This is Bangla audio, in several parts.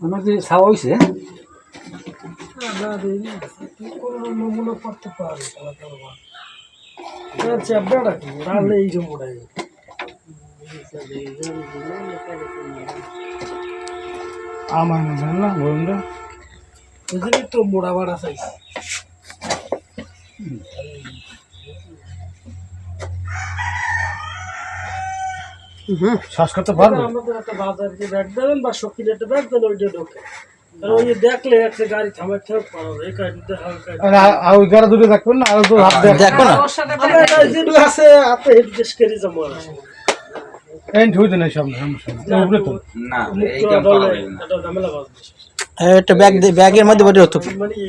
আমার ছাওয়া হয়েছে নমুনা করতে পারি চেপটা কি রান্না এই জম্বুটাই আমার না জান না গরমটা বুঝলি তো মোড়া বাড়া চাইছে। শ্বাস করতে পারব? আমাদের একটা বাজারকে ব্যাগ দেবেন বা শক্তির একটা ব্যাগ দেন ওইটা ঢোকে। ওই দেখলে একটা গাড়ি থামাই থাক পারো এই গাড়িতে আর ওই গাড়ি দুটো দেখবেন না? আর তো হাত দেখো না। আমরা আছে হাতে হেড দেশ করে যাব এন্ড হইতে নাই সামনে সমস্যা উপরে তো। না এই কাম করা যাবে না। একটা ঝামেলা বাজবে একটা ব্যাগ ব্যাগের মধ্যে বসে হতো এই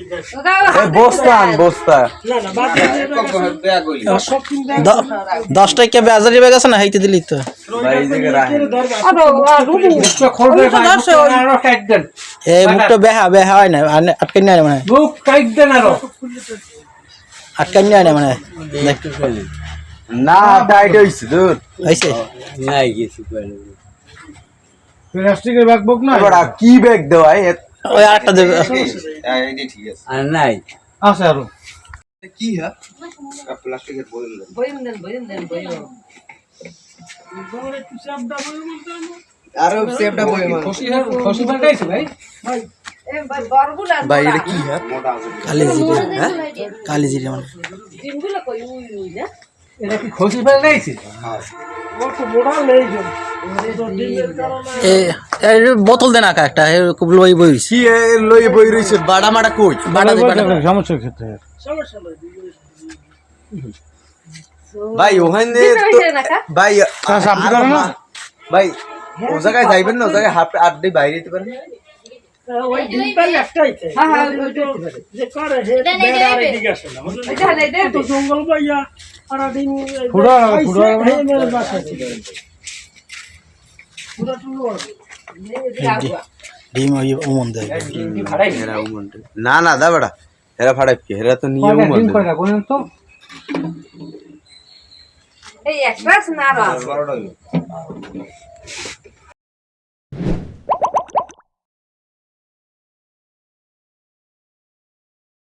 ব্যাগ বস্তা আন বস্তা। না না বাদ দিয়ে ব্যাগ আছে না হাইতে দিলি তো। এই মুখটা বেহা বেহা হয় না মানে না মানে না টাইট হইছে দূর হয়েছে প্লাস্টিকের ব্যাগ বুক না? বড়া কি ব্যাগ ওই আরেকটা দেবে। ঠিক আছে। আছে আরও। কি হ্যাঁ? প্লাস্টিকের বই আরও সেফটা বই খসি খসি বাটাইছে ভাই? ভাই এটা কি হ্যাঁ? কালি জিরে হ্যাঁ? কালি জিরে মানে। এটা কি নেই বোতল দেন আকা একটা লই বই কি লই বই রইছে? বাড়া মাড়া কই? বাটা দি সমস্যার ক্ষেত্রে। ভাই ওখানে তো- ভাই? ভাই ও জায়গায় যাইবেন না? ও জায়গায় হাফ আট দিয়ে বাইরে যেতে পারেন? ওই ডিমটাই একটাই খাই যে করে হেড বেড়া আর এদিকে আসে না বুঝলেন? তো জঙ্গল পাইয়া আর ডিম ওই ওমন দেয়। না না দা বেটা হেরা ফাড়াই কি এরা তো নিয়ে কয়টা ডিম কয়টা বলেন তো। এই একটা না